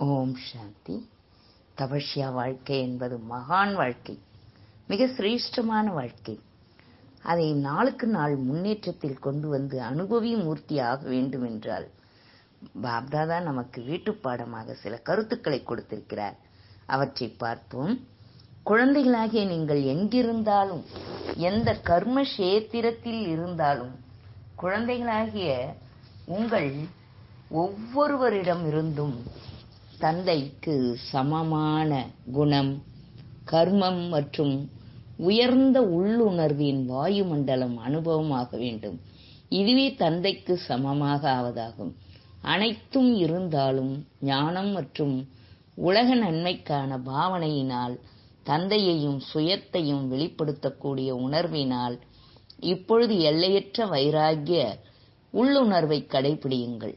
ஓம் சாந்தி. தபஷ்யா வாழ்க்கை என்பது மகான் வாழ்க்கை மிக சிரேஷ்டமான வாழ்க்கை. அதை நாளுக்கு நாள் முன்னேற்றத்தில் கொண்டு வந்து அனுபவி மூர்த்தி ஆக வேண்டும் என்றால் பாப்தாதா நமக்கு வீட்டுப்பாடமாக சில கருத்துக்களை கொடுத்திருக்கிறார். அவற்றை பார்ப்போம். குழந்தைகளாகிய நீங்கள் எங்கிருந்தாலும் எந்த கர்ம கஷேத்திரத்தில் இருந்தாலும் குழந்தைகளாகிய உங்கள் ஒவ்வொருவரிடம் இருந்தும் தந்தைக்கு சமமான குணம் கர்மம் மற்றும் உயர்ந்த உள்ளுணர்வின் வாயுமண்டலம் அனுபவமாக வேண்டும். இதுவே தந்தைக்கு சமமாக ஆவதாகும். அனைத்தும் இருந்தாலும் ஞானம் மற்றும் உலக நன்மைக்கான பாவனையினால் தந்தையையும் சுயத்தையும் வெளிப்படுத்தக்கூடிய உணர்வினால் இப்பொழுது எல்லையற்ற வைராகிய உள்ளுணர்வை கடைபிடியுங்கள்.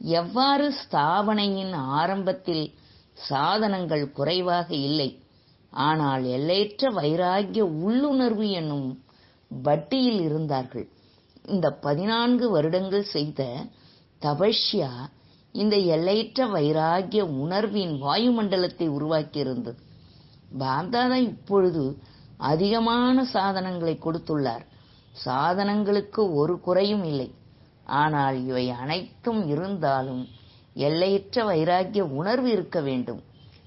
எவ்வாறு ஸ்தாபனையின் ஆரம்பத்தில் சாதனங்கள் குறைவாக இல்லை ஆனால் எல்லையற்ற வைராகிய உள்ளுணர்வு என்னும் வட்டியில் இருந்தார்கள். இந்த பதினான்கு வருடங்கள் செய்த தபஷ்யா இந்த எல்லையற்ற வைராகிய உணர்வின் வாயுமண்டலத்தை உருவாக்கியிருந்தது. பாப்தாதா இப்பொழுது அதிகமான சாதனங்களை கொடுத்துள்ளார். சாதனங்களுக்கு ஒரு குறையும் இல்லை. ஆனால் இவை அனைத்தும் இருந்தாலும் எல்லையற்ற வைராகிய உணர்வு இருக்க வேண்டும்.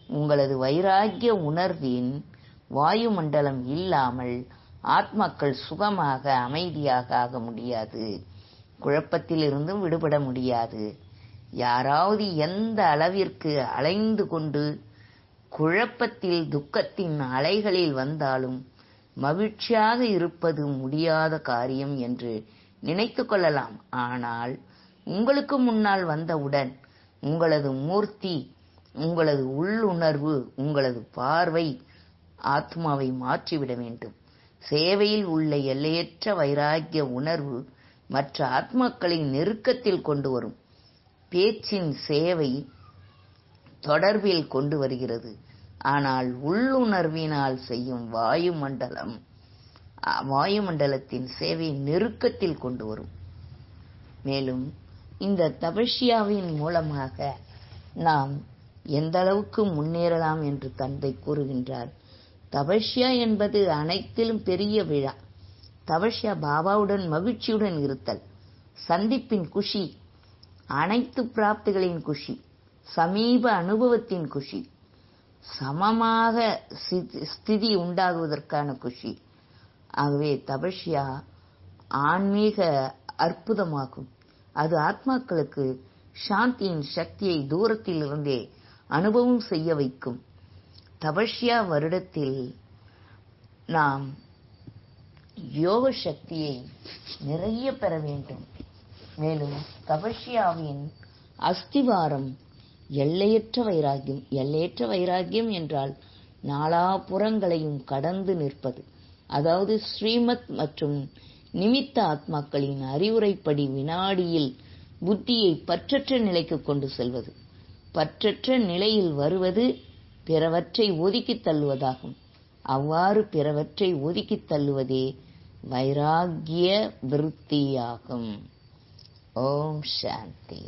உங்களது வைராகிய உணர்வின் வாயுமண்டலம் இல்லாமல் ஆத்மாக்கள் சுகமாக அமைதியாக ஆக முடியாது. குழப்பத்திலிருந்தும் விடுபட முடியாது. யாராவது எந்த அளவிற்கு அலைந்து கொண்டு குழப்பத்தில் துக்கத்தின் அலைகளில் வந்தாலும் மகிழ்ச்சியாக இருப்பது முடியாத காரியம் என்று நினைத்து கொள்ளலாம். ஆனால் உங்களுக்கு முன்னால் வந்தவுடன் உங்களது மூர்த்தி உங்களது உள்ளுணர்வு உங்களது பார்வை ஆத்மாவை மாற்றிவிட வேண்டும். சேவையில் உள்ள எல்லையற்ற வைராகிய உணர்வு மற்ற ஆத்மாக்களை நெருக்கத்தில் கொண்டு வரும். பேச்சின் சேவை தொடர்பில் கொண்டு வருகிறது. ஆனால் உள்ளுணர்வினால் செய்யும் வாயுமண்டலம் வாயுமண்டலத்தின் சேவை நெருக்கத்தில் கொண்டு வரும். மேலும் இந்த தபஷ்யாவின் மூலமாக நாம் எந்த அளவுக்கு முன்னேறலாம் என்று தந்தை கூறுகின்றார். தபஷ்யா என்பது அனைத்திலும் பெரிய விழா. தபஷ்யா பாபாவுடன் மகிழ்ச்சியுடன் இருத்தல். சந்திப்பின் குஷி. அனைத்து பிராப்திகளின் குஷி. சமீப அனுபவத்தின் குஷி. சமமாக ஸ்திதி உண்டாகுவதற்கான குஷி. ஆகவே தபஷ்யா ஆன்மீக அற்புதமாகும். அது ஆத்மாக்களுக்கு சாந்தியின் சக்தியை தூரத்தில் இருந்தே அனுபவம் செய்ய வைக்கும். தபஷ்யா வருடத்தில் நாம் யோக சக்தியை நிறைய பெற வேண்டும். மேலும் தபஷ்யாவின் அஸ்திவாரம் எல்லையற்ற வைராகியம். எல்லையற்ற வைராகியம் என்றால் நாலாபுறங்களையும் கடந்து நிற்பது. அதாவது ஸ்ரீமத் மற்றும் நிமித்த ஆத்மாக்களின் அறிவுரைப்படி வினாடியில் புத்தியை பற்றற்ற நிலைக்கு கொண்டு செல்வது. பற்றற்ற நிலையில் வருவது பிறவற்றை ஒதுக்கித் தள்ளுவதாகும். அவ்வாறு பிறவற்றை ஒதுக்கித் தள்ளுவதே வைராகிய விருத்தியாகும். ஓம் சாந்தி.